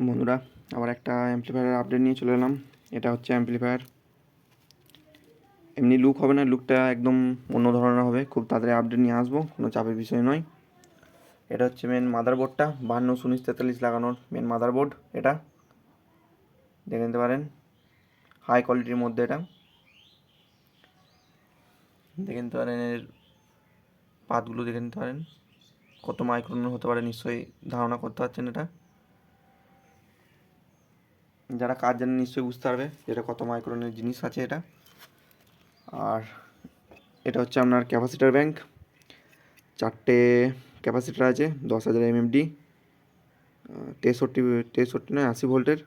বন্ধুরা, আবার একটা অ্যাম্পলিফায়ারের আপডেট নিয়ে চলে এলাম। এটা হচ্ছে অ্যাম্পলিফায়ার এমনি লুক হবে না লুকটা একদম অন্য ধরনের হবে। খুব তাড়াতাড়ি আপডেট নিয়ে আসব, কোনো চাপের বিষয় নয়। এটা হচ্ছে মেন মাদারবোর্ডটা বাহান্ন উনিশ তেতাল্লিশ লাগানোর মেন মাদারবোর্ড এটা। দেখে নিতে পারেন। হাই কোয়ালিটির মধ্যে এটা। দেখে নিতে পারেন এর পাতগুলো, দেখে নিতে পারেন। কত মাইক্রোনের হতে পারে, নিশ্চয়ই ধারণা করতে পারছেন এটা। যারা কাজ জানে নিশ্চয়ই বুঝতে পারবে যেটা কত মাইক্রোনের জিনিস আছে এটা। আর এটা হচ্ছে আপনার ক্যাপাসিটার ব্যাংক চারটে ক্যাপাসিটার আছে, দশ হাজার এমএমডি তেষট্টি তেষট্টি নয়, আশি ভোল্টের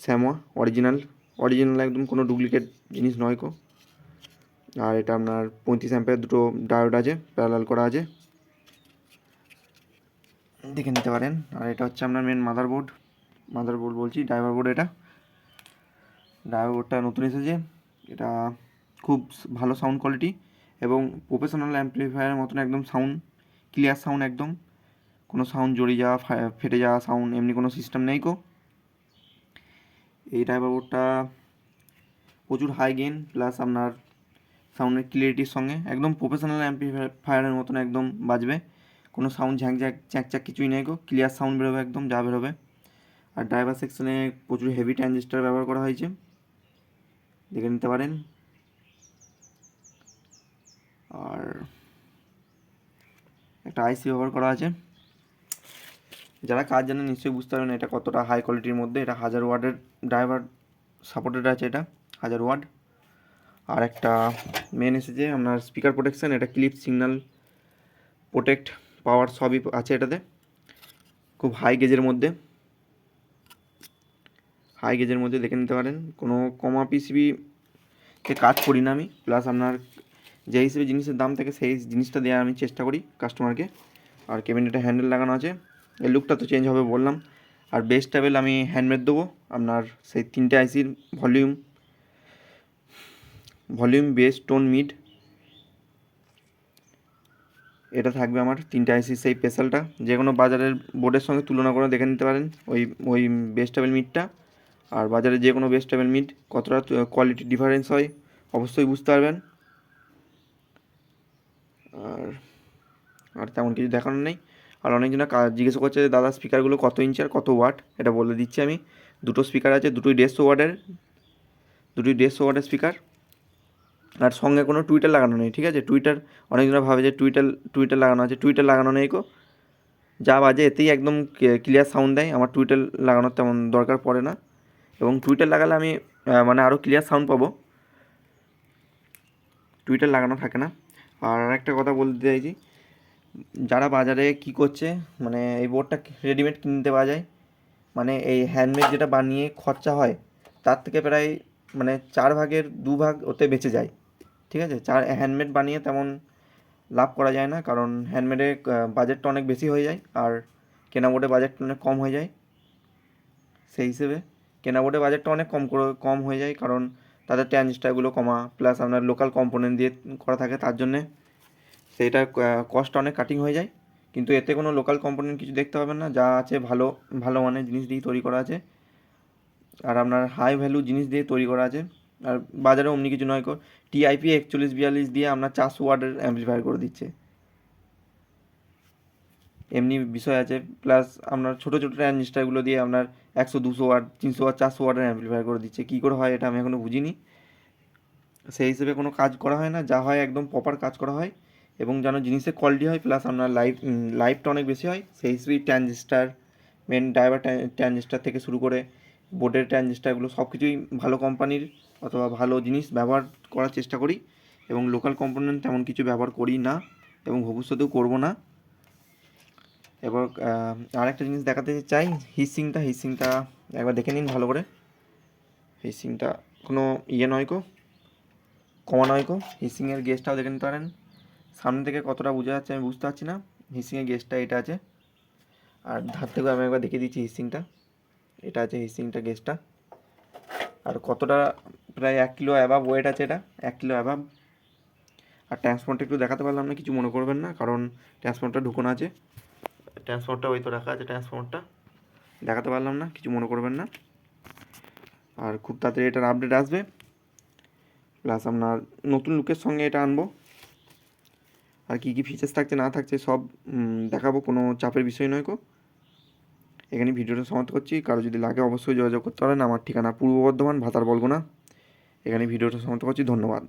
স্যামোয়া অরিজিনাল অরিজিনাল একদম কোনো ডুপ্লিকেট জিনিস নয় কো। আর এটা আপনার পঁয়ত্রিশ অ্যাম্পের দুটো ডায়োড আছে প্যারালাল করা আছে। দেখে নিতে পারেন। আর এটা হচ্ছে আপনার মেন মাদারবোর্ড মাদারবোর্ড বলছি ড্রাইভার বোর্ড এটা। ড্রাইভার বোর্ডটা নতুন এসেছে। এটা খুব ভালো সাউন্ড কোয়ালিটি এবং প্রফেশনাল অ্যাম্পলিফায়ারের মতন একদম সাউন্ড ক্লিয়ার সাউন্ড একদম। কোনো সাউন্ড জড়িয়ে যাওয়া ফেটে যাওয়া সাউন্ড এমনি কোনো সিস্টেম নেই কো। এই ড্রাইভার বোর্ডটা প্রচুর হাই গেন প্লাস আপনার সাউন্ডের ক্লিয়ারিটির সঙ্গে একদম প্রফেশনাল অ্যাম্পলিফায়ারের মতন একদম বাজবে। কোনো সাউন্ড ঝ্যাঁক ঝ্যাঁক, চ্যাক চ্যাক কিছুই নেই গো ক্লিয়ার সাউন্ড বেরোবে একদম, যা বেরোবে। আর ড্রাইভার সেকশনে প্রচুর হেভি ট্রানজিস্টার ব্যবহার করা হয়েছে। দেখে নিতে পারেন। আর একটা আইসি ব্যবহার করা আছে। যারা কাজ জানে নিশ্চয়ই বুঝতে পারবেন এটা কতটা হাই কোয়ালিটির মধ্যে। এটা হাজার ওয়ার্ডের ড্রাইভার সাপোর্টেড আছে এটা, হাজার ওয়ার্ড। আর একটা মেন এসেছে আপনার স্পিকার প্রোটেকশন এটা ক্লিপ সিগন্যাল প্রোটেক্ট পাওয়ার সবই আছে এটাতে। খুব হাই গেজের মধ্যে। হাই গেজের মধ্যে দেখে নিতে পারেন। কোনো কমা পিসিবিতে কাজ করি না আমি। প্লাস আপনার যে হিসেবে জিনিসের দাম থাকে, সেই জিনিসটা দেওয়ার আমি চেষ্টা করি কাস্টমারকে আর ক্যাবিনেটে হ্যান্ডেল লাগানো আছে। এই লুকটা তো চেঞ্জ হবে বললাম। আর বেস্ট টেবিল আমি হ্যান্ডমেড দেবো। আপনার সেই তিনটে আইসির volume volume bass tone mid এটা থাকবে আমার তিনটে আইসি সেই স্পেশালটা যে কোনো বাজারের বোর্ডের সঙ্গে তুলনা করে দেখে নিতে পারেন। ওই ওই বেস্ট টেবিল মিটটা আর বাজারে যে কোনো বেস্ট টেবিল মিট কতটা কোয়ালিটি ডিফারেন্স হয়, অবশ্যই বুঝতে পারবেন। আর আর তেমন কিছু দেখানোর নেই। আর অনেকজন জিজ্ঞাসা করছে যে, দাদা স্পিকারগুলো কত ইঞ্চি আর কত ওয়াট এটা বলে দিচ্ছি আমি। দুটো স্পিকার আছে, দুটোই দেড়শো ওয়াটের দুটোই দেড়শো ওয়াটের স্পিকার আর সঙ্গে কোনো টুইটার লাগানো নেই, ঠিক আছে? টুইটার অনেকজনা ভাবে যে টুইটার টুইটার লাগানো আছে। টুইটার লাগানো নেই কো যা বাজে এতেই একদম ক্লিয়ার সাউন্ড দেয়। আমার টুইটার লাগানোর তেমন দরকার পড়ে না। এবং টুইটার লাগালে আমি মানে আরও ক্লিয়ার সাউন্ড পাবো। টুইটার লাগানো থাকে না। আর একটা কথা বলতে চাইছি, যারা বাজারে কি করছে মানে এই বোর্ডটা রেডিমেড কিনতে পাওয়া যায় মানে এই হ্যান্ডমেড যেটা বানিয়ে খরচা হয়, তার থেকে প্রায় মানে চার ভাগের দু ভাগ ওতে বেঁচে যায়। ঠিক আছে? চার হ্যান্ডমেড বানিয়ে তেমন লাভ করা যায় না, কারণ হ্যান্ডমেডে বাজেটটা অনেক বেশি হয়ে যায়, আর কেনা বোর্ডে বাজেটটা অনেক কম হয়ে যায়। সেই হিসেবে কেনা বোর্ডে বাজেটটা অনেক কম করে, কম হয়ে যায়, কারণ তাদের ট্রানজিস্টারগুলো কমা প্লাস আপনার লোকাল কম্পোনেন্ট দিয়ে করা থাকে, তার জন্যে সেইটা কস্ট অনেক কাটিং হয়ে যায়। কিন্তু এতে কোনো লোকাল কম্পোনেন্ট কিছু দেখতে পাবেন না, যা আছে ভালো ভালো মানের জিনিস দিয়ে তৈরি করা আছে। আর আপনার হাই ভ্যালু জিনিস দিয়ে তৈরি করা আছে। আর বাজারে অমনি কিছু নয় টিআইপি একচল্লিশ বিয়াল্লিশ দিয়ে আপনার চারশো ওয়ার্ডের অ্যাম্পলিফায়ার করে দিচ্ছে। এমনি বিষয় আছে প্লাস আপনার ছোটো ছোটো ট্রানজিস্টারগুলো দিয়ে আপনার একশো, দুশো ওয়াট তিনশো ওয়াট চারশো ওয়াটের অ্যাম্পলিফায়ার করে দিচ্ছে। কী করে হয় এটা আমি এখনও বুঝিনি। সেই হিসেবে কোনো কাজ করা হয় না, যা হয় একদম প্রপার কাজ করা হয় এবং যেন জিনিসের কোয়ালিটি হয় প্লাস আপনার লাইফ লাইফটা অনেক বেশি হয়। সেই হিসেবেই ট্রানজিস্টার মেন ড্রাইভার ট্রানজিস্টার থেকে শুরু করে বোর্ডের ট্রানজিস্টারগুলো সব কিছুই ভালো কোম্পানির অথবা ভালো জিনিস ব্যবহার করার চেষ্টা করি এবং লোকাল কম্পোনেন্ট তেমন কিছু ব্যবহার করি না এবং ভবিষ্যতেও করব না। এবার আরেকটা জিনিস দেখাতে চাই হিসিংটা হিসিংটা একবার দেখে নিন ভালো করে। হিসিংটা কোনো ইয়ে নয় কো, কমা নয় কো হিসিংয়ের গেস্টটাও দেখে নিতে পারেন। সামনে থেকে কতটা বোঝা যাচ্ছে আমি বুঝতে পারছি না। হিসিংয়ের গেস্টটা এটা আছে। আর ধার থেকেও আমি একবার দেখিয়ে দিচ্ছি হিসিংটা এটা আছে হিসিংটা গেস্টটা আর কতটা প্রায় এক কিলো অ্যাবাব ওয়েট আছে এটা? এক কিলো অ্যাবাব আর ট্রান্সপোর্টটা একটু দেখাতে পারলাম না, কিছু মনে করবেন না, কারণ ট্রান্সপোর্টটা ঢুকোনো আছে। ট্রান্সপোর্টটা ওই তো রাখা আছে ট্রান্সপোর্টটা দেখাতে পারলাম না, কিছু মনে করবেন না। আর খুব তাড়াতাড়ি এটার আপডেট আসবে। প্লাস আপনার নতুন লুকের সঙ্গে এটা আনব। আর কী কী ফিচার্স থাকছে, না থাকছে, সব দেখাবো, কোনো চাপের বিষয় নয় কো। এখানে ভিডিওটা সমাপ্ত করছি। কারও যদি লাগে অবশ্যই যোগাযোগ করতে পারেন। আমার ঠিকানা পূর্ব বর্ধমান, ভাতার বলগোনা। এখানে ভিডিওটা সমাপ্ত করছি। ধন্যবাদ।